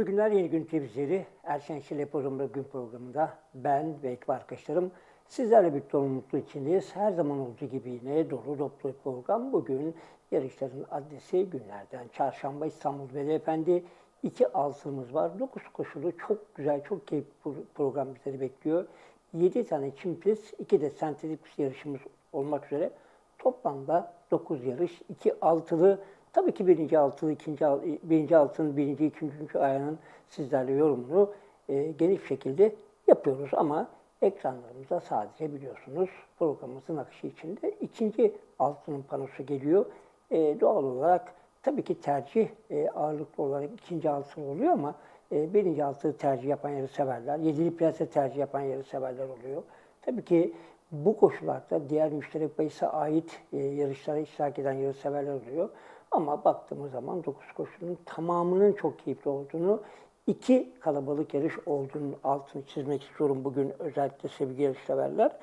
Mutlu günler yeni gün temizleri. Erşen Şile programında gün programında ben ve ekip arkadaşlarım sizlerle birlikte mutlu içindeyiz. Her zaman olduğu gibi yine dolu bir program. Bugün yarışların adresi günlerden çarşamba İstanbul Veli iki altımız var. Dokuz koşulu çok güzel, çok keyifli pro- program bizleri bekliyor. Yedi tane çim pist, iki de sentetik yarışımız olmak üzere Toplamda 9 yarış, 2 altılı, tabii ki birinci altılı, ikinci birinci altının, birinci, ikinci, üçüncü ayağının sizlerle yorumunu e, geniş şekilde yapıyoruz ama ekranlarımızda sadece biliyorsunuz programımızın akışı içinde ikinci altının panosu geliyor. E, doğal olarak tabii ki tercih e, ağırlıklı olarak ikinci altın oluyor ama e, birinci altı tercih yapan yarı severler, yedili piyasa tercih yapan yarı severler oluyor. Tabii ki bu koşullarda diğer müşterek bahise ait e, yarışlara iştirak eden yarışseverler oluyor. Ama baktığımız zaman 9 koşunun tamamının çok keyifli olduğunu, iki kalabalık yarış olduğunun altını çizmek istiyorum bugün özellikle sevgili yarışseverler.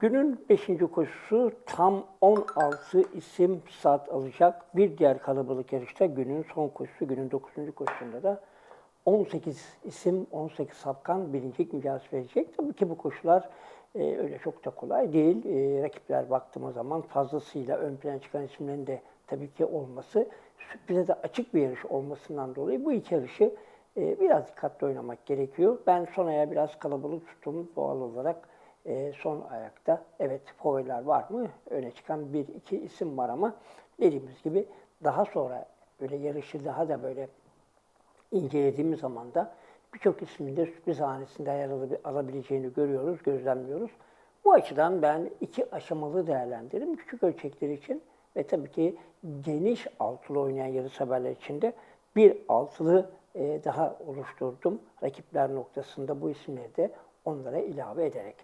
Günün 5. koşusu tam 16 isim saat alacak. Bir diğer kalabalık yarışta günün son koşusu, günün 9. koşusunda da 18 isim, 18 sapkan birincilik mücadelesi verecek. Tabii ki bu koşular e, öyle çok da kolay değil. E, rakipler baktığımız zaman fazlasıyla ön plana çıkan isimlerin de tabii ki olması, sürprize de açık bir yarış olmasından dolayı bu iki yarışı e, biraz dikkatli oynamak gerekiyor. Ben son ayağı biraz kalabalık tuttum doğal olarak. E, son ayakta evet favoriler var mı? Öne çıkan bir iki isim var ama dediğimiz gibi daha sonra böyle yarışı daha da böyle incelediğimiz zaman da birçok ismin de sürpriz hanesinde yer alabi- alabileceğini görüyoruz, gözlemliyoruz. Bu açıdan ben iki aşamalı değerlendiririm. Küçük ölçekler için ve tabii ki geniş altılı oynayan yarış haberler için de bir altılı e, daha oluşturdum. Rakipler noktasında bu isimleri de onlara ilave ederek.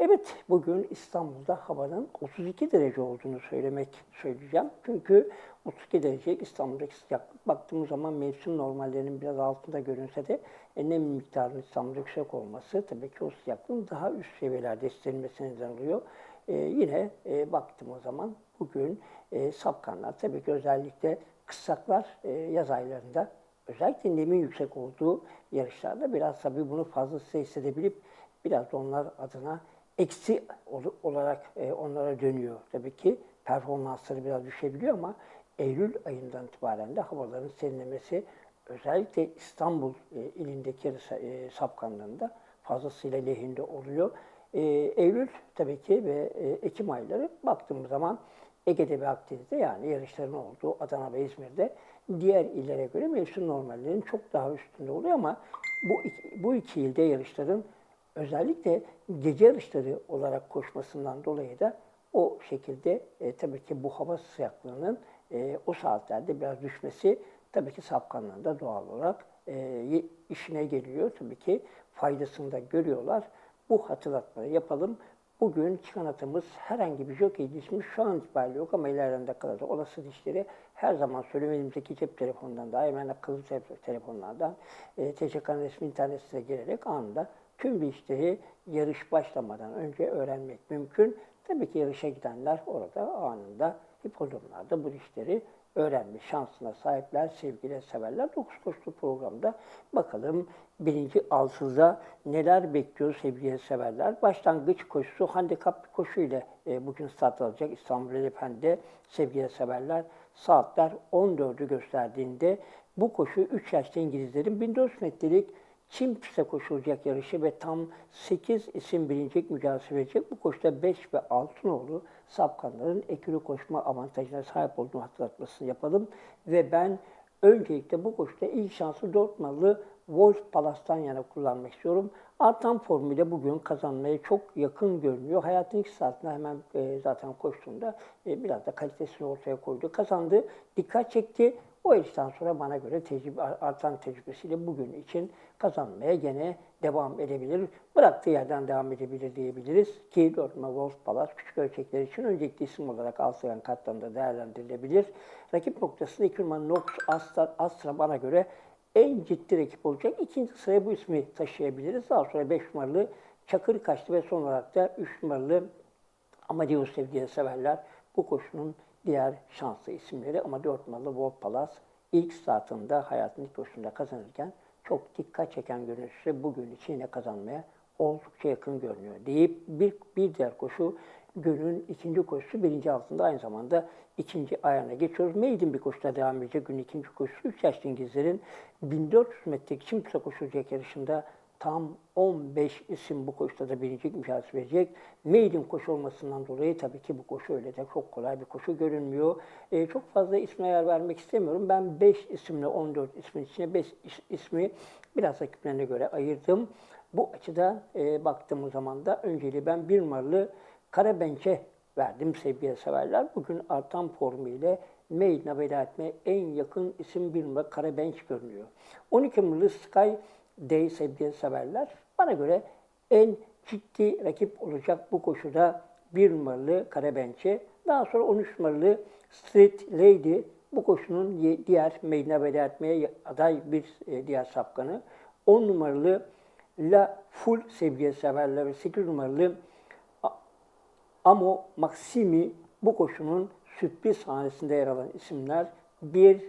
Evet, bugün İstanbul'da havanın 32 derece olduğunu söylemek söyleyeceğim. Çünkü 32 derece İstanbul'daki sıcaklık baktığımız zaman mevsim normallerinin biraz altında görünse de e, nem miktarının İstanbul'da yüksek olması tabii ki o sıcaklığın daha üst seviyelerde hissedilmesine neden oluyor. E, yine e, baktığımız zaman bugün e, sapkanlar tabii ki özellikle kıssaklar e, yaz aylarında özellikle nemin yüksek olduğu yarışlarda biraz tabii bunu fazlasıyla hissedebilip biraz da onlar adına eksi ol- olarak e, onlara dönüyor. Tabii ki performansları biraz düşebiliyor ama Eylül ayından itibaren de havaların serinlemesi özellikle İstanbul e, ilindeki e, sapkanlarında fazlasıyla lehinde oluyor. E, Eylül tabii ki ve e, Ekim ayları baktığımız zaman Ege'de ve Akdeniz'de yani yarışların olduğu Adana ve İzmir'de diğer illere göre mevsim normallerinin çok daha üstünde oluyor ama bu iki, bu iki ilde yarışların özellikle gece yarışları olarak koşmasından dolayı da o şekilde e, tabii ki bu hava sıcaklığının e, o saatlerde biraz düşmesi tabii ki sapkanlığında doğal olarak e, işine geliyor. Tabii ki faydasını da görüyorlar. Bu hatırlatmayı yapalım. Bugün çıkan atımız herhangi bir jockey ismi şu an itibariyle yok ama ileriden dakikalarda olası dişleri her zaman söylüyorum elimizdeki cep telefonundan da hemen akıllı te- telefonlardan e, TCK'nın resmi internet girerek anında tüm işleri yarış başlamadan önce öğrenmek mümkün. Tabii ki yarışa gidenler orada anında hipodromlarda bu işleri öğrenme şansına sahipler, sevgili severler. 9 koşulu programda bakalım birinci altıda neler bekliyor sevgili severler. Başlangıç koşusu handikap bir koşu ile e, bugün start alacak İstanbul Efendi'de sevgili severler. Saatler 14'ü gösterdiğinde bu koşu 3 yaşlı İngilizlerin 1400 metrelik Çin piste koşulacak yarışı ve tam 8 isim birincilik mücadelesi verecek. Bu koşuda 5 ve 6 nolu sapkanların ekürü koşma avantajına sahip olduğunu hatırlatmasını yapalım. Ve ben öncelikle bu koşuda ilk şansı 4 numaralı Wolf Palas'tan yana kullanmak istiyorum. Artan formuyla bugün kazanmaya çok yakın görünüyor. Hayatın ilk saatinde hemen e, zaten koştuğunda e, biraz da kalitesini ortaya koydu. Kazandı, dikkat çekti. O yarıştan sonra bana göre tecrübe, artan tecrübesiyle bugün için kazanmaya gene devam edebilir. Bıraktığı yerden devam edebilir diyebiliriz. Ki 4 numara Wolf Palace küçük ölçekler için öncelikli isim olarak Alsayan katlarında değerlendirilebilir. Rakip noktasında 2 numara Nox Astra, Astra bana göre en ciddi rakip olacak. İkinci sıraya bu ismi taşıyabiliriz. Daha sonra 5 numaralı Çakır kaçtı ve son olarak da 3 numaralı Amadeus sevgili severler bu koşunun diğer şanslı isimleri ama 4 numaralı Wolf Palace ilk startında hayatın ilk koşusunda kazanırken çok dikkat çeken görünüşü bugün için yine kazanmaya oldukça yakın görünüyor deyip bir, bir diğer koşu günün ikinci koşusu birinci altında aynı zamanda ikinci ayağına geçiyoruz. Maiden bir koşuda devam edecek. Günün ikinci koşusu 3 yaşlı İngilizlerin 1400 metrelik çim kısa koşulacak yarışında tam 15 isim bu koşuda da birinci mücadele verecek. Maiden koşu olmasından dolayı tabii ki bu koşu öyle de çok kolay bir koşu görünmüyor. Ee, çok fazla isme yer vermek istemiyorum. Ben 5 isimle 14 ismin içine 5 ismi biraz rakiplerine göre ayırdım. Bu açıdan e, baktığımız zaman da önceliği ben bir numaralı Karabenç'e verdim sevgili severler. Bugün artan formu ile Maiden'a veda etmeye en yakın isim bir numara Karabenç görünüyor. 12 numaralı Sky Day sevgili severler. Bana göre en ciddi rakip olacak bu koşuda bir numaralı Karabenç'e. Daha sonra 13 numaralı Street Lady bu koşunun diğer Maiden'a veda etmeye aday bir e, diğer sapkanı. 10 numaralı La Full sevgili severler ve 8 numaralı Amo Maximi bu koşunun sürpriz sahanesinde yer alan isimler 1,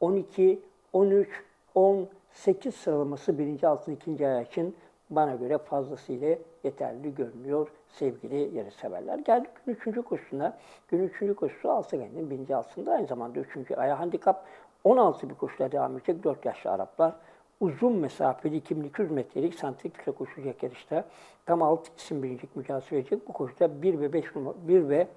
12, 13, 10, 8 sıralaması birinci altın ikinci ayağı için bana göre fazlasıyla yeterli görünüyor sevgili yarışseverler. Geldik gün üçüncü koşusuna. Gün üçüncü koşusu Alsagen'in birinci altında aynı zamanda üçüncü ayağı handikap 16 bir koşuda devam edecek 4 yaşlı Araplar uzun mesafeli 2200 metrelik santrikle koşacak yarışta tam 6 isim birincilik mücadele verecek. Bu koşuda 1 ve 5 numara 1 ve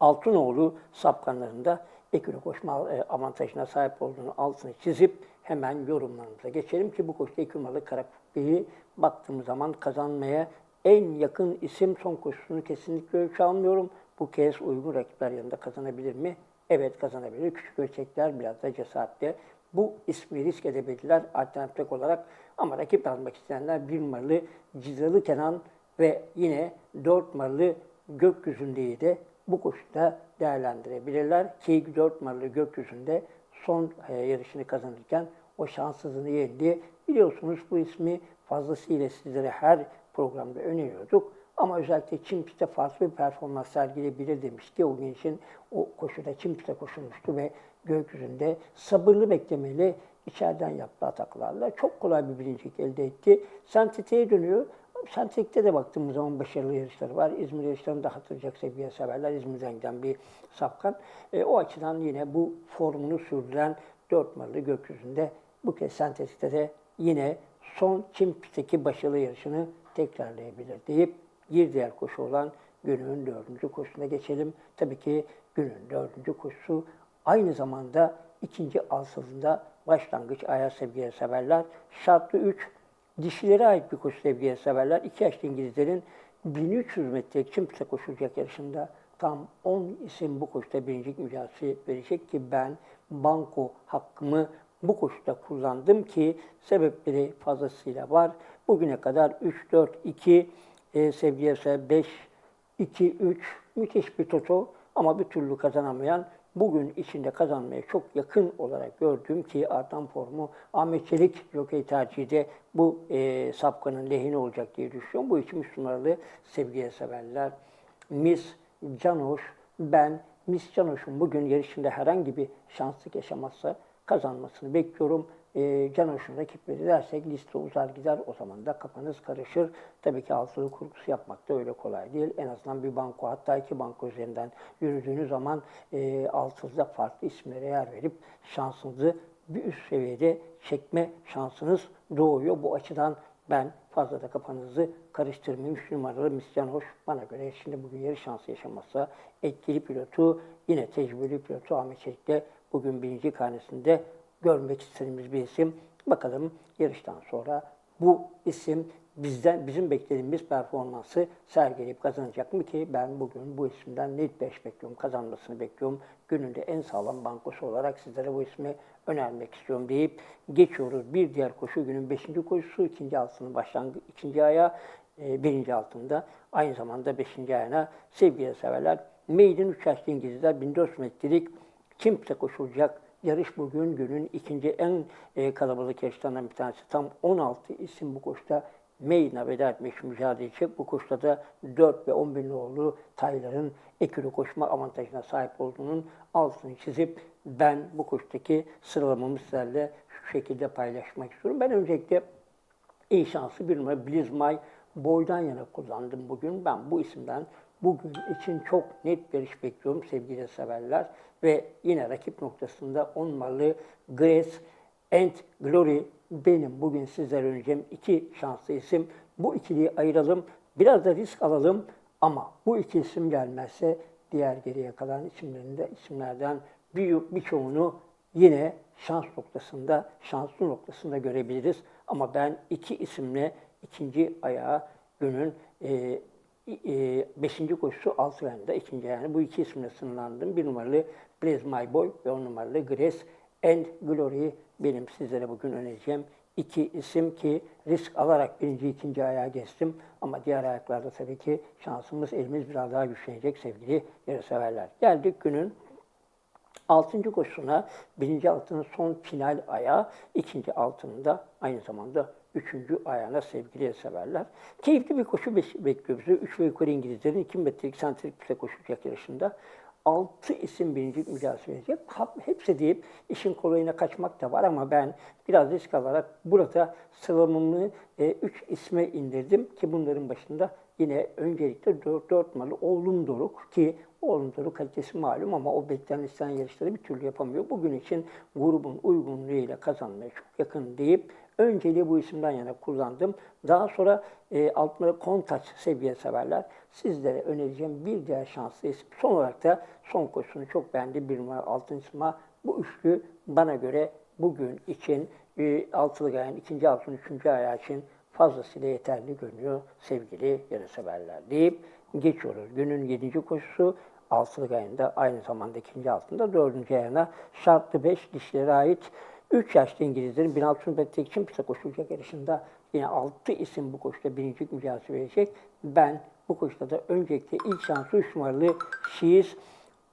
Altınoğlu sapkanlarında eküre koşma e, avantajına sahip olduğunu altını çizip hemen yorumlarımıza geçelim ki bu koşuda iki numaralı Karaküpe'yi baktığımız zaman kazanmaya en yakın isim son koşusunu kesinlikle ölçü almıyorum. Bu kez uygun rakipler yanında kazanabilir mi? Evet kazanabilir. Küçük ölçekler biraz da cesaretle bu ismi risk edebilirler alternatif olarak. Ama rakip almak isteyenler bir numaralı Cizalı Kenan ve yine dört numaralı Gökyüzünde'yi de bu koşuda değerlendirebilirler. Ki dört numaralı Gökyüzünde son e, yarışını kazanırken o şanssızlığını yendi. Biliyorsunuz bu ismi fazlasıyla sizlere her programda öneriyorduk. Ama özellikle çim pistte farklı bir performans sergileyebilir demişti. O gün için o koşuda çim pistte koşulmuştu ve gökyüzünde sabırlı beklemeli içeriden yaptığı ataklarla çok kolay bir birincilik elde etti. Sentetik'e dönüyor. Sentetik'te de baktığımız zaman başarılı yarışları var. İzmir yarışlarını da hatırlayacak seviye severler. İzmir'den giden bir sapkan. E, o açıdan yine bu formunu sürdüren dört numaralı gökyüzünde bu kez sentetikte de yine son çim pistteki başarılı yarışını tekrarlayabilir deyip bir diğer koşu olan günün dördüncü koşusuna geçelim. Tabii ki günün dördüncü koşusu aynı zamanda ikinci alsızında başlangıç ayağı sevgiye severler. Şartlı 3 dişilere ait bir koşu sevgiye severler. İki yaşlı İngilizlerin 1300 metre çim piste koşulacak yarışında tam 10 isim bu koşuda birincilik mücadelesi verecek ki ben banko hakkımı bu koşuda kullandım ki sebepleri fazlasıyla var. Bugüne kadar 3-4-2 e, sevgiye 5-2-3 müthiş bir toto ama bir türlü kazanamayan bugün içinde kazanmaya çok yakın olarak gördüğüm ki artan formu Ahmet Çelik jokey tercihi de bu e, sapkanın lehine olacak diye düşünüyorum. Bu için üç numaralı sevgiye severler. Miss Canoş, ben Miss Canoş'un bugün yarışında herhangi bir şanslık yaşamazsa kazanmasını bekliyorum e, can hoşun rakipleri dersek liste uzar gider o zaman da kafanız karışır. Tabii ki altılı kurgusu yapmak da öyle kolay değil. En azından bir banko hatta iki banko üzerinden yürüdüğünüz zaman e, altınızda farklı isimlere yer verip şansınızı bir üst seviyede çekme şansınız doğuyor. Bu açıdan ben fazla da kafanızı karıştırmayayım. 3 numaralı Misyan Hoş bana göre şimdi bugün yarış şansı yaşamazsa etkili pilotu yine tecrübeli pilotu Ahmet Çelik de bugün birinci karnesinde görmek istediğimiz bir isim. Bakalım yarıştan sonra bu isim bizden bizim beklediğimiz performansı sergileyip kazanacak mı ki ben bugün bu isimden net 5 bekliyorum, kazanmasını bekliyorum. Gününde en sağlam bankosu olarak sizlere bu ismi önermek istiyorum deyip geçiyoruz. Bir diğer koşu günün 5. koşusu, ikinci altının başlangıç, ikinci aya, e, birinci altında aynı zamanda 5. ayağına sevgili severler. Maiden 3 yaşlı İngilizler 1400 metrelik kimse koşulacak Yarış bugün günün ikinci en e, kalabalık yarışlarından bir tanesi. Tam 16 isim bu koşuda Meyna veda için mücadele edecek. Bu koşuda da 4 ve 10 bin nolu Tayların ekürü koşma avantajına sahip olduğunun altını çizip ben bu koşudaki sıralamamı sizlerle şu şekilde paylaşmak istiyorum. Ben öncelikle iyi şansı bir numara Blizmay boydan yana kullandım bugün. Ben bu isimden bugün için çok net bir iş bekliyorum sevgili severler. Ve yine rakip noktasında 10 numaralı Grace and Glory benim bugün sizlere önereceğim iki şanslı isim. Bu ikiliyi ayıralım, biraz da risk alalım ama bu iki isim gelmezse diğer geriye kalan isimlerinde isimlerden büyük birçoğunu yine şans noktasında, şanslı noktasında görebiliriz. Ama ben iki isimle ikinci ayağı günün e, e, beşinci koşusu altı ayında ikinci yani bu iki isimle sınırlandım. Bir numaralı Blaze My Boy ve on numaralı Grace and Glory benim sizlere bugün önereceğim iki isim ki risk alarak birinci, ikinci ayağa geçtim. Ama diğer ayaklarda tabii ki şansımız, elimiz biraz daha güçlenecek sevgili yarışseverler. Geldik günün Altıncı koşusuna birinci altının son final ayağı, ikinci altının da aynı zamanda üçüncü ayağına sevgili severler. Keyifli bir koşu be- bekliyor bizi. Üç ve yukarı İngilizlerin 2 metrelik santrik piste koşacak yarışında. Altı isim birinci mücadele verecek. Hepsi deyip işin kolayına kaçmak da var ama ben biraz risk alarak burada sıralamamı e, üç isme indirdim ki bunların başında yine öncelikle 4, 4 numaralı Oğlum Doruk ki Oğlum Doruk kalitesi malum ama o beklenen istenen yarışları bir türlü yapamıyor. Bugün için grubun uygunluğuyla kazanmaya çok yakın deyip önceliği bu isimden yana kullandım. Daha sonra e, altına kontaç seviye severler. Sizlere önereceğim bir diğer şanslı isim. Son olarak da son koşusunu çok beğendi. Bir numara altın isma. Bu üçlü bana göre bugün için e, altılı gayen ikinci altın üçüncü ayağı için fazlasıyla yeterli görünüyor sevgili yarışseverler deyip geçiyoruz. Günün yedinci koşusu Altılı ayında aynı zamanda ikinci altında dördüncü ayağına şartlı 5 dişlere ait 3 yaşlı İngilizlerin 1600 metre için piste koşulacak yarışında yine 6 isim bu koşuda birincilik mücadelesi verecek. Ben bu koşuda da öncelikle ilk şansı 3 numaralı Şiiz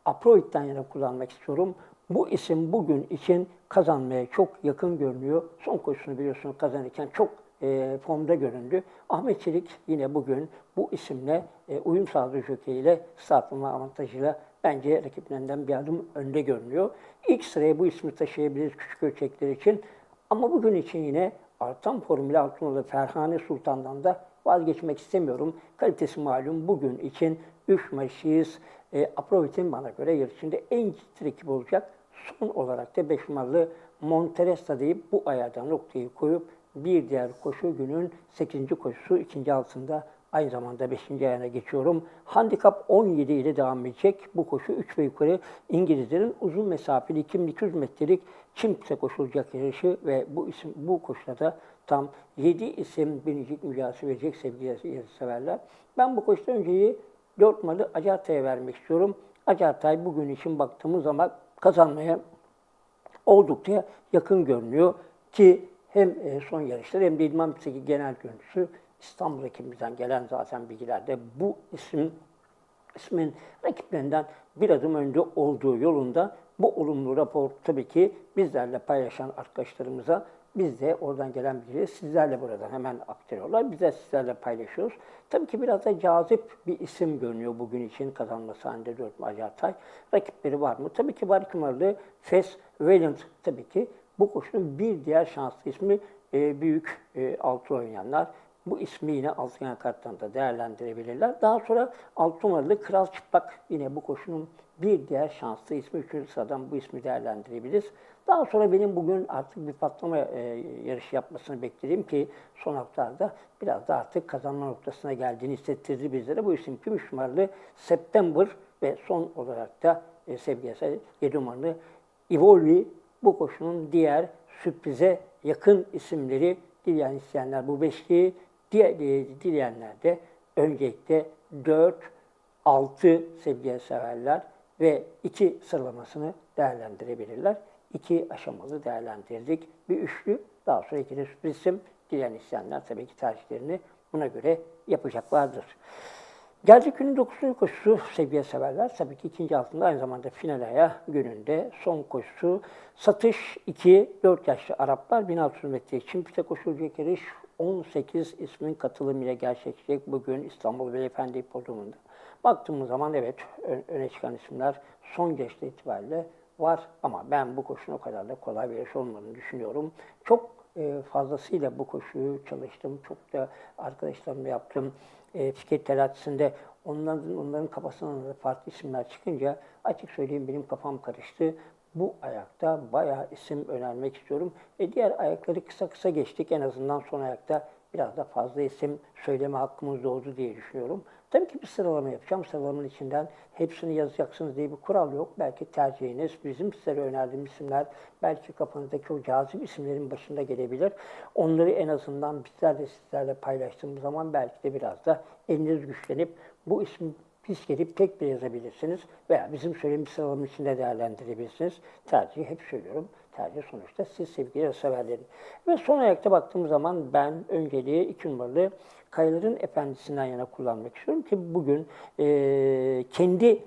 Aproid'den yana kullanmak istiyorum. Bu isim bugün için kazanmaya çok yakın görünüyor. Son koşusunu biliyorsunuz kazanırken çok e, formda göründü. Ahmet Çelik yine bugün bu isimle e, uyum sağladığı jokeyiyle startlama avantajıyla bence rakiplerinden bir adım önde görünüyor. İlk sıraya bu ismi taşıyabiliriz küçük ölçekler için. Ama bugün için yine artan Formula Altınoğlu Ferhane Sultan'dan da vazgeçmek istemiyorum. Kalitesi malum bugün için 3 maçıyız. E, Aprovit'in bana göre yarışında en ciddi rakip olacak. Son olarak da 5 numaralı Monteresta deyip bu ayardan noktayı koyup bir diğer koşu günün 8. koşusu ikinci altında aynı zamanda 5. ayağına geçiyorum. Handikap 17 ile devam edecek. Bu koşu 3 ve yukarı İngilizlerin uzun mesafeli 2200 metrelik çimse koşulacak yarışı ve bu isim bu koşuda da tam 7 isim binicilik mücadelesi verecek sevgili yarışseverler. Ben bu koşuda önceyi 4 numaralı Acartay'a vermek istiyorum. Acartay bugün için baktığımız zaman kazanmaya oldukça yakın görünüyor ki hem e, son yarışlar hem de İdman genel görüntüsü İstanbul ekibimizden gelen zaten bilgilerde bu isim ismin rakiplerinden bir adım önde olduğu yolunda bu olumlu rapor tabii ki bizlerle paylaşan arkadaşlarımıza biz de oradan gelen bilgileri sizlerle buradan hemen aktarıyorlar. Biz de sizlerle paylaşıyoruz. Tabii ki biraz da cazip bir isim görünüyor bugün için kazanması halinde 4 Macar Rakipleri var mı? Tabii ki var iki numaralı Fes Valiant tabii ki. Bu koşunun bir diğer şanslı ismi e, büyük e, altı oynayanlar. Bu ismi yine altı yan karttan da değerlendirebilirler. Daha sonra altı numaralı Kral Çıplak yine bu koşunun bir diğer şanslı ismi. Üçüncü sıradan bu ismi değerlendirebiliriz. Daha sonra benim bugün artık bir patlama e, yarışı yapmasını beklediğim ki son haftalarda biraz da artık kazanma noktasına geldiğini hissettirdi bizlere. Bu isim kim? Üç numaralı September ve son olarak da e, sevgili 7 numaralı Evolvi bu koşunun diğer sürprize yakın isimleri dileyen isteyenler bu beşliği, dileyenler de öncelikle 4, 6 sevgili severler ve 2 sıralamasını değerlendirebilirler. İki aşamalı değerlendirdik. Bir üçlü, daha sonra iki de sürpriz isim. Dileyen isteyenler tabii ki tercihlerini buna göre yapacaklardır. Geldik günün 9. koşusu sevgili severler. Tabii ki ikinci altında aynı zamanda final ayağı gününde son koşusu. Satış 2, 4 yaşlı Araplar 1600 metre için piste koşulacak yarış 18 ismin katılımıyla gerçekleşecek bugün İstanbul Beyefendi Hipodromu'nda. Baktığımız zaman evet öne çıkan isimler son geçti itibariyle var ama ben bu koşunun o kadar da kolay bir yarış olmadığını düşünüyorum. Çok e, fazlasıyla bu koşuyu çalıştım. Çok da arkadaşlarımla yaptım. E, Fikret Telatisinde onların, onların kafasından da farklı isimler çıkınca açık söyleyeyim benim kafam karıştı. Bu ayakta bayağı isim önermek istiyorum. E, diğer ayakları kısa kısa geçtik. En azından son ayakta biraz da fazla isim söyleme hakkımız doğdu diye düşünüyorum. Tabii ki bir sıralama yapacağım. Sıralamanın içinden hepsini yazacaksınız diye bir kural yok. Belki tercihiniz, bizim size önerdiğim isimler, belki kafanızdaki o cazip isimlerin başında gelebilir. Onları en azından bizlerle sizlerle paylaştığımız zaman belki de biraz da eliniz güçlenip bu ismi gelip tek bir yazabilirsiniz veya bizim söylediğimiz sıralamanın içinde değerlendirebilirsiniz. Tercihi hep söylüyorum. Tercih sonuçta siz sevgili severlerin. Ve son ayakta baktığım zaman ben önceliği iki numaralı Kayaların Efendisi'nden yana kullanmak istiyorum ki bugün e, kendi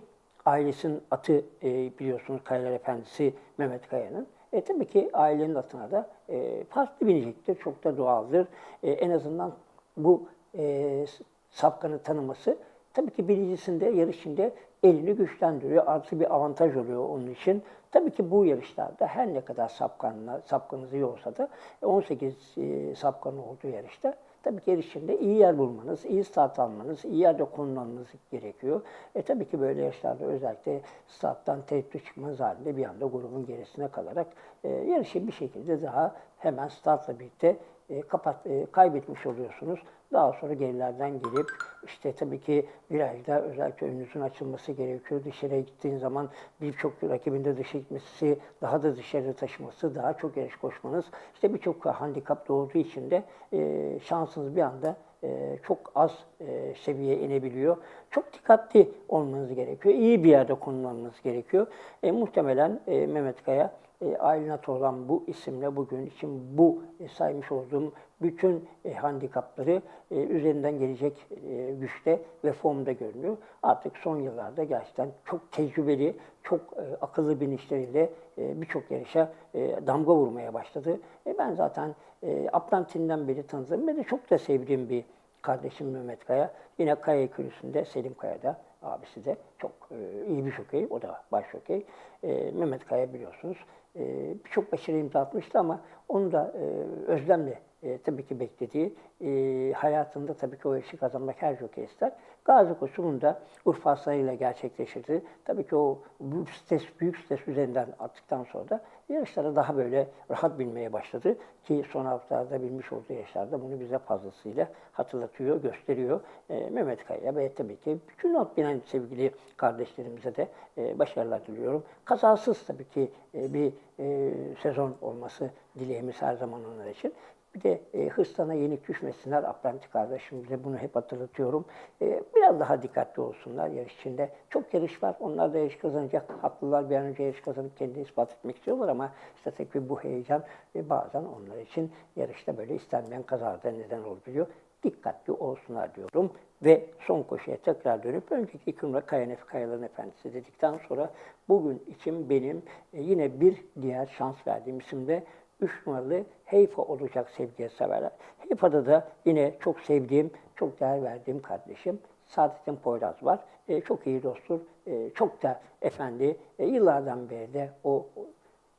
ailesinin atı e, biliyorsunuz Kayalar Efendisi Mehmet Kaya'nın. E, tabii ki ailenin atına da e, farklı binecektir. Çok da doğaldır. E, en azından bu e, sapkanı tanıması tabii ki birincisinde yarışında elini güçlendiriyor. Artı bir avantaj oluyor onun için. Tabii ki bu yarışlarda her ne kadar sapkanla, sapkanınız iyi olsa da 18 e, sapkanı olduğu yarışta Tabii ki yarışında iyi yer bulmanız, iyi start almanız, iyi yerde konulmanız gerekiyor. E tabii ki böyle yaşlarda özellikle starttan tehdit çıkmanız halinde bir anda grubun gerisine kalarak e, yarışı bir şekilde daha hemen startla birlikte e, kapat, e, kaybetmiş oluyorsunuz. Daha sonra gerilerden gelip işte tabii ki virajda özellikle önünüzün açılması gerekiyor. Dışarıya gittiğin zaman birçok rakibinde dışa gitmesi, daha da dışarı taşıması, daha çok yarış koşmanız. işte birçok handikap doğduğu için de e, şansınız bir anda e, çok az e, seviyeye inebiliyor. Çok dikkatli olmanız gerekiyor. İyi bir yerde konulmanız gerekiyor. E, muhtemelen e, Mehmet Kaya e, Aylinat olan bu isimle bugün için bu e, saymış olduğum bütün e, handikapları e, üzerinden gelecek e, güçte ve formda görünüyor. Artık son yıllarda gerçekten çok tecrübeli, çok e, akıllı binişleriyle e, birçok yarışa e, damga vurmaya başladı. E, ben zaten e, Aplantin'den beri tanıdığım ve de çok da sevdiğim bir kardeşim Mehmet Kaya. Yine Kaya Ekürüsü'nde Selim Kaya'da abisi de çok e, iyi bir şokey. O da baş şokey. E, Mehmet Kaya biliyorsunuz. E, Birçok başarı imza atmıştı ama onu da e, özlemle e, tabii ki beklediği e, hayatında tabii ki o yarışı kazanmak her jokey ister. Gazi koşumunu da Urfa sayıyla gerçekleştirdi. Tabii ki o büyük stres, büyük stres üzerinden attıktan sonra da yarışlara daha böyle rahat binmeye başladı. Ki son haftalarda bilmiş olduğu yarışlarda bunu bize fazlasıyla hatırlatıyor, gösteriyor. E, Mehmet Kaya ve tabii ki bütün at binen sevgili kardeşlerimize de e, başarılar diliyorum. Kazasız tabii ki e, bir e, sezon olması dileğimiz her zaman onlar için. Bir de e, hırslana yenik düşmesinler. Atlantik kardeşimize bunu hep hatırlatıyorum. E, biraz daha dikkatli olsunlar yarış içinde. Çok yarış var. Onlar da yarış kazanacak. Haklılar bir an önce yarış kazanıp kendini ispat etmek istiyorlar ama işte tabii bu heyecan e, bazen onlar için yarışta böyle istenmeyen kazalarda neden olabiliyor. Dikkatli olsunlar diyorum. Ve son koşuya tekrar dönüp önceki numara Kayanef Kayaların Efendisi dedikten sonra bugün için benim e, yine bir diğer şans verdiğim isim de 3 numaralı Heyfa olacak sevgiye severler. Heyfa'da da yine çok sevdiğim, çok değer verdiğim kardeşim Saadettin Poyraz var. E, çok iyi dosttur, e, çok da efendi. E, yıllardan beri de o, o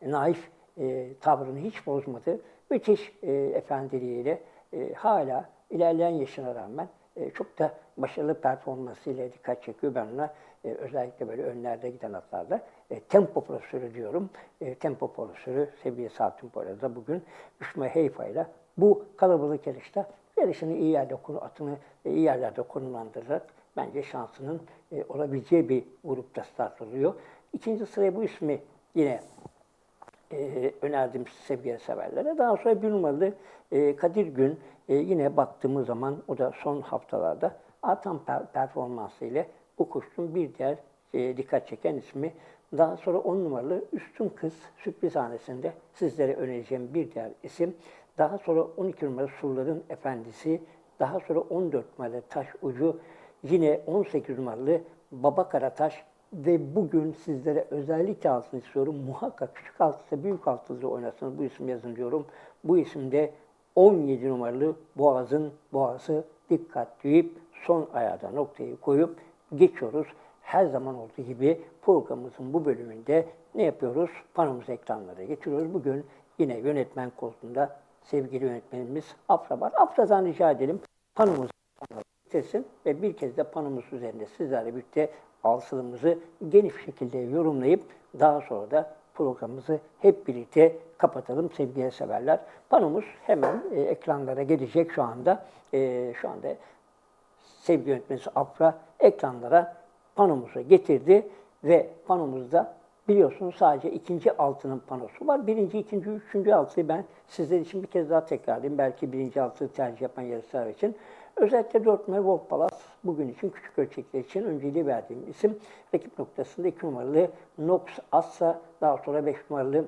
naif e, tavrını hiç bozmadı. Müthiş e, efendiliğiyle e, hala ilerleyen yaşına rağmen e, çok da başarılı performansıyla dikkat çekiyor. Ben ona e, özellikle böyle önlerde giden atlarda e, tempo profesörü diyorum. E, tempo profesörü sevgili Saatun Poyraz'da bugün Üsme Heyfa ile bu kalabalık yarışta yarışını iyi yerde konu atını e, iyi yerlerde konumlandırarak bence şansının e, olabileceği bir grupta start oluyor. İkinci sıraya bu ismi yine e, önerdim sevgili severlere. Daha sonra bir numaralı e, Kadir Gün e, yine baktığımız zaman o da son haftalarda artan per- performansı ile bu kuşun bir diğer e, dikkat çeken ismi. Daha sonra 10 numaralı Üstün Kız sürprizhanesinde sizlere önereceğim bir diğer isim. Daha sonra 12 numaralı Surların Efendisi. Daha sonra 14 numaralı Taş Ucu. Yine 18 numaralı Baba Karataş ve bugün sizlere özellikle altını istiyorum. Muhakkak küçük altıda büyük altıda oynasınız. Bu isim yazın diyorum. Bu isimde 17 numaralı Boğaz'ın Boğaz'ı dikkat deyip son ayağda noktayı koyup geçiyoruz. her zaman olduğu gibi programımızın bu bölümünde ne yapıyoruz? Panomuzu ekranlara getiriyoruz. Bugün yine yönetmen koltuğunda sevgili yönetmenimiz Afra var. Afra'dan rica edelim panomuzu getirsin ve bir kez de panomuz üzerinde sizlerle birlikte alsılımızı geniş şekilde yorumlayıp daha sonra da programımızı hep birlikte kapatalım sevgili severler. Panomuz hemen e, ekranlara gelecek şu anda. E, şu anda sevgili yönetmenimiz Afra ekranlara panomuzu getirdi ve panomuzda biliyorsunuz sadece ikinci altının panosu var. Birinci, ikinci, üçüncü altıyı ben sizler için bir kez daha tekrarlayayım. Belki birinci altıyı tercih yapan yarışlar için. Özellikle 4 numaralı Wolf Palace bugün için küçük ölçekler için önceliği verdiğim isim. Rakip noktasında 2 numaralı Nox Assa, daha sonra 5 numaralı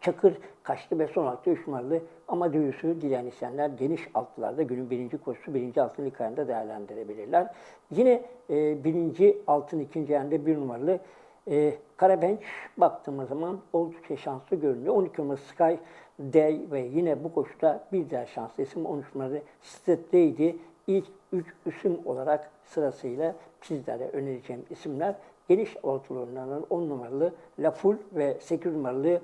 Çakır kaçtı ve son hafta 3 numaralı ama düğüsü dileyen isteyenler geniş altılarda günün birinci koşusu birinci altın ilk değerlendirebilirler. Yine e, birinci altın ikinci ayında bir numaralı e, Karabenç baktığımız zaman oldukça şanslı görünüyor. 12 numaralı Sky Day ve yine bu koşuda bir diğer şanslı isim 13 numaralı Stet'teydi. İlk 3 isim olarak sırasıyla sizlere önereceğim isimler geniş ortalarından 10 numaralı Laful ve 8 numaralı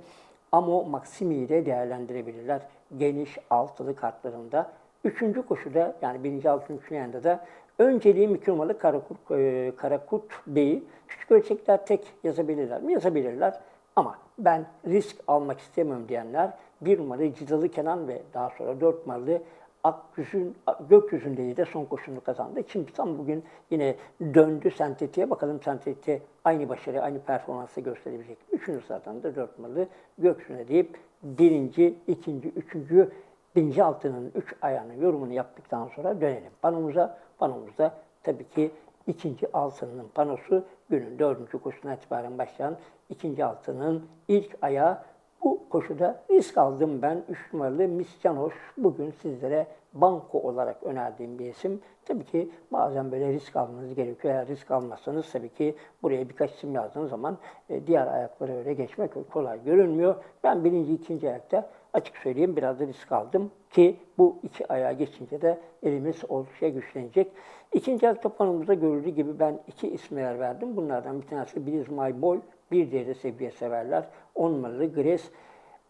Amo Maximi ile değerlendirebilirler geniş altılı kartlarında. Üçüncü koşuda yani birinci altın üçüncü yanında da önceliğim iki numaralı Karakurt, e, Karakurt Bey'i küçük ölçekler tek yazabilirler mi? Yazabilirler. Ama ben risk almak istemiyorum diyenler bir numaralı Cidalı Kenan ve daha sonra dört numaralı Akgüz'ün, gökyüzündeyi de son koşunu kazandı. Şimdi tam bugün yine döndü sentetiğe. Bakalım sentetikte aynı başarı, aynı performansı gösterebilecek. Üçüncü sıradan da dört numaralı gökyüzüne deyip birinci, ikinci, üçüncü, birinci altının üç ayağının yorumunu yaptıktan sonra dönelim panomuza. Panomuzda tabii ki ikinci altının panosu günün dördüncü koşusuna itibaren başlayan ikinci altının ilk ayağı bu koşuda risk aldım ben. 3 numaralı Miss Canoş bugün sizlere banko olarak önerdiğim bir isim. Tabii ki bazen böyle risk almanız gerekiyor. Eğer risk almazsanız tabii ki buraya birkaç isim yazdığınız zaman e, diğer ayaklara öyle geçmek kolay görünmüyor. Ben birinci, ikinci ayakta açık söyleyeyim biraz da risk aldım ki bu iki ayağa geçince de elimiz oldukça güçlenecek. İkinci ayak topanımızda görüldüğü gibi ben iki isme yer verdim. Bunlardan bir tanesi Biliz My Boy, bir diğeri de seviye severler. 10 numaralı Grace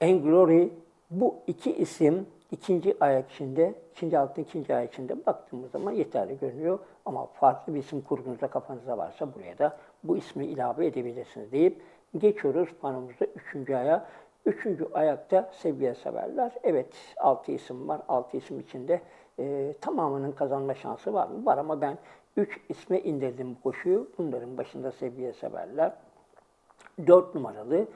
and Glory. Bu iki isim ikinci ayak içinde, ikinci altın ikinci ayak içinde baktığımız zaman yeterli görünüyor. Ama farklı bir isim kurgunuzda kafanızda varsa buraya da bu ismi ilave edebilirsiniz deyip geçiyoruz panomuzda üçüncü aya. Üçüncü ayakta seviye severler. Evet altı isim var. Altı isim içinde e, tamamının kazanma şansı var mı? Var ama ben üç isme indirdim bu koşuyu. Bunların başında seviye severler. 4 numaralı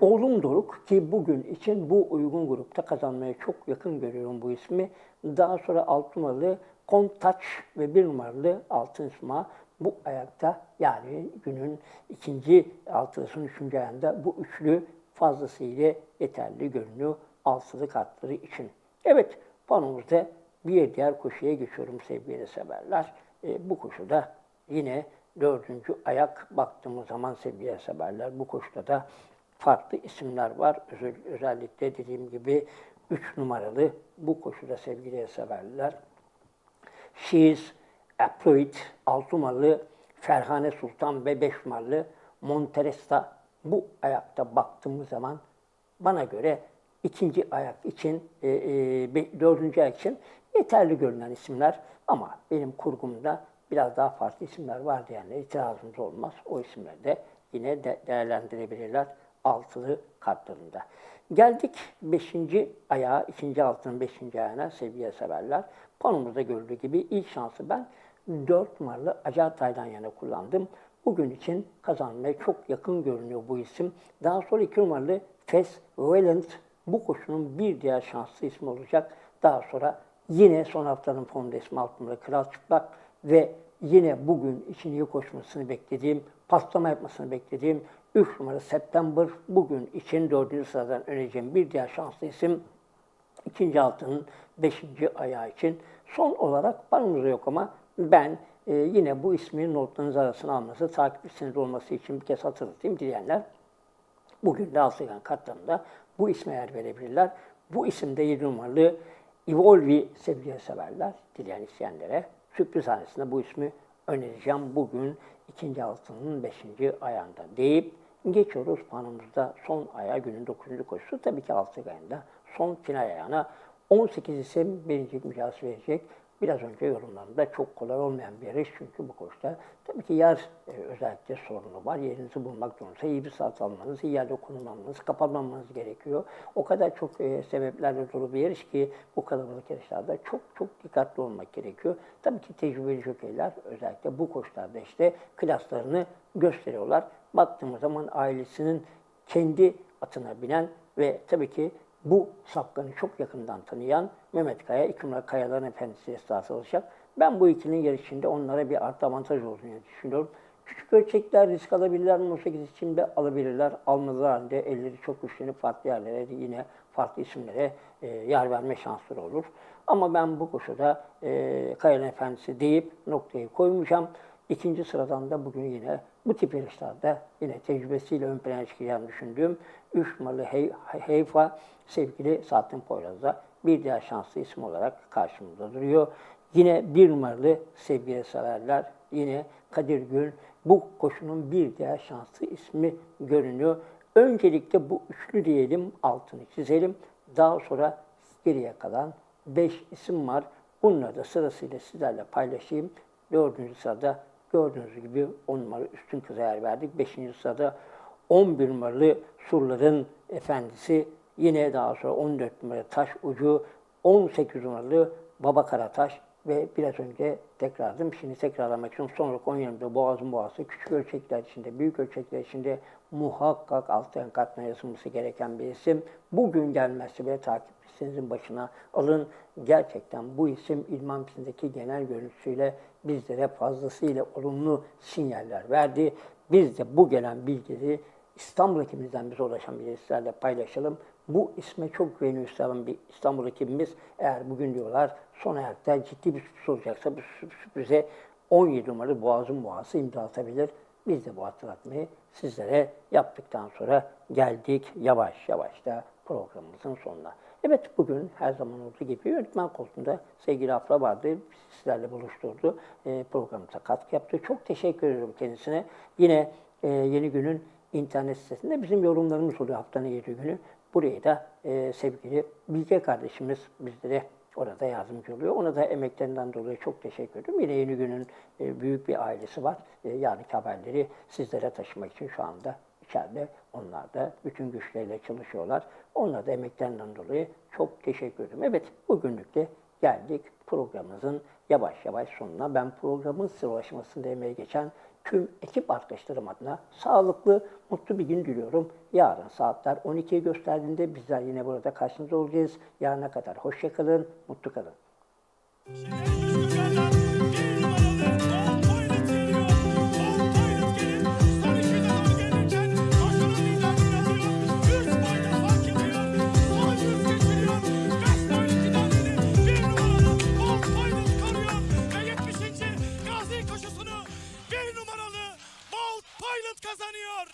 Oğlum Doruk ki bugün için bu uygun grupta kazanmaya çok yakın görüyorum bu ismi. Daha sonra 6 numaralı Kontaç ve 1 numaralı Altın Sma bu ayakta yani günün ikinci altılısının üçüncü ayında bu üçlü fazlasıyla yeterli görünüyor altılı kartları için. Evet panomuzda bir diğer koşuya geçiyorum sevgili severler. E, bu koşuda yine dördüncü ayak baktığımız zaman sevgili severler bu koşuda da farklı isimler var. Özel, özellikle dediğim gibi 3 numaralı bu koşuda sevgili severler. She's Aploid 6 numaralı Ferhane Sultan ve 5 numaralı Monteresta bu ayakta baktığımız zaman bana göre ikinci ayak için, e, e, dördüncü ayak için yeterli görünen isimler. Ama benim kurgumda biraz daha farklı isimler var diyenler itirazımız olmaz. O isimleri de yine de değerlendirebilirler altılı kartlarında. Geldik beşinci ayağa, ikinci altının beşinci ayağına sevgili severler. Panomuzda görüldüğü gibi ilk şansı ben dört numaralı Acartay'dan yana kullandım. Bugün için kazanmaya çok yakın görünüyor bu isim. Daha sonra iki numaralı Fes Valent bu koşunun bir diğer şanslı ismi olacak. Daha sonra yine son haftanın fonda ismi altında Kral Çıplak ve yine bugün için iyi koşmasını beklediğim, paslama yapmasını beklediğim 3 numara September bugün için 4. sıradan önereceğim bir diğer şanslı isim. ikinci altının 5. ayağı için. Son olarak paramızda yok ama ben e, yine bu ismin notlarınız arasına alması, takipçisiniz olması için bir kez hatırlatayım dileyenler. Bugün de Aslıgan katlarında bu isme yer verebilirler. Bu isimde 7 numaralı Evolvi sevgiye severler dileyen isteyenlere. Sürpriz hanesinde bu ismi önereceğim bugün ikinci altının beşinci ayağında deyip geçiyoruz puanımızda son ayağı günün 9. koşusu. Tabii ki altı ayında son final ayağına 18 isim birincilik mücadelesi verecek. Biraz önce yorumlarımda çok kolay olmayan bir yarış çünkü bu koşuda tabii ki yer e, özellikle sorunu var. Yerinizi bulmak zorunda. iyi bir saat almanız, iyi yerde konumlanmanız, kapanmamanız gerekiyor. O kadar çok e, sebeplerle dolu bir yarış ki bu kalabalık yarışlarda çok çok dikkatli olmak gerekiyor. Tabii ki tecrübeli jokeyler özellikle bu koşularda işte klaslarını gösteriyorlar. Baktığımız zaman ailesinin kendi atına binen ve tabii ki bu sapkanı çok yakından tanıyan Mehmet Kaya, numara Kayaların Efendisi esası olacak. Ben bu ikilinin yarışında onlara bir artı avantaj olduğunu düşünüyorum. Küçük ölçekler risk alabilirler, 18 için de alabilirler. Almadığı halde elleri çok güçlenip farklı yerlere yine farklı isimlere e, yer verme şansları olur. Ama ben bu koşuda e, Kayaların Efendisi deyip noktayı koymayacağım. İkinci sıradan da bugün yine bu tip yarışlarda yine tecrübesiyle ön plana çıkacağını düşündüğüm 3 numaralı Hey- Heyfa sevgili Saattin Poyraz'da bir diğer şanslı isim olarak karşımızda duruyor. Yine bir numaralı sevgili severler yine Kadir Gül bu koşunun bir diğer şanslı ismi görünüyor. Öncelikle bu üçlü diyelim altını çizelim. Daha sonra geriye kalan 5 isim var. Bunları da sırasıyla sizlerle paylaşayım. Dördüncü sırada gördüğünüz gibi 10 numara üstün kıza yer verdik. Beşinci sırada 11 numaralı Surların Efendisi. Yine daha sonra 14 numaralı Taş Ucu. 18 numaralı Baba Karataş ve biraz önce tekrarladım. Şimdi tekrarlamak istiyorum. Sonra Konya'mda Boğaz'ın Boğazı küçük ölçekler içinde, büyük ölçekler içinde muhakkak altın katına yazılması gereken bir isim. Bugün gelmezse bile takip listenizin başına alın. Gerçekten bu isim İlman Pistindeki genel görüntüsüyle bizlere fazlasıyla olumlu sinyaller verdi. Biz de bu gelen bilgileri İstanbul ekibimizden bize ulaşan bilgilerle paylaşalım. Bu isme çok güveniyoruz tabii bir İstanbul ekibimiz. Eğer bugün diyorlar son ayakta ciddi bir sürpriz olacaksa bu sürprize 17 numaralı Boğaz'ın Boğazı imza atabilir. Biz de bu hatırlatmayı sizlere yaptıktan sonra geldik yavaş yavaş da programımızın sonuna. Evet bugün her zaman olduğu gibi yönetmen koltuğunda sevgili Afra vardı. Sizlerle buluşturdu. E, programımıza katkı yaptı. Çok teşekkür ediyorum kendisine. Yine e, yeni günün internet sitesinde bizim yorumlarımız oluyor haftanın yedi günü. Buraya da e, sevgili Bilge kardeşimiz bizlere orada yardımcı oluyor. Ona da emeklerinden dolayı çok teşekkür ediyorum. Yine yeni günün e, büyük bir ailesi var. E, yarınki haberleri sizlere taşımak için şu anda içeride. Onlar da bütün güçleriyle çalışıyorlar. Onlara da emeklerinden dolayı çok teşekkür ederim. Evet, bugünlük de geldik programımızın yavaş yavaş sonuna. Ben programın size ulaşmasında emeği geçen tüm ekip arkadaşlarım adına sağlıklı, mutlu bir gün diliyorum. Yarın saatler 12'yi gösterdiğinde bizler yine burada karşınızda olacağız. Yarına kadar hoşça kalın, mutlu kalın. Gazi kazanıyor.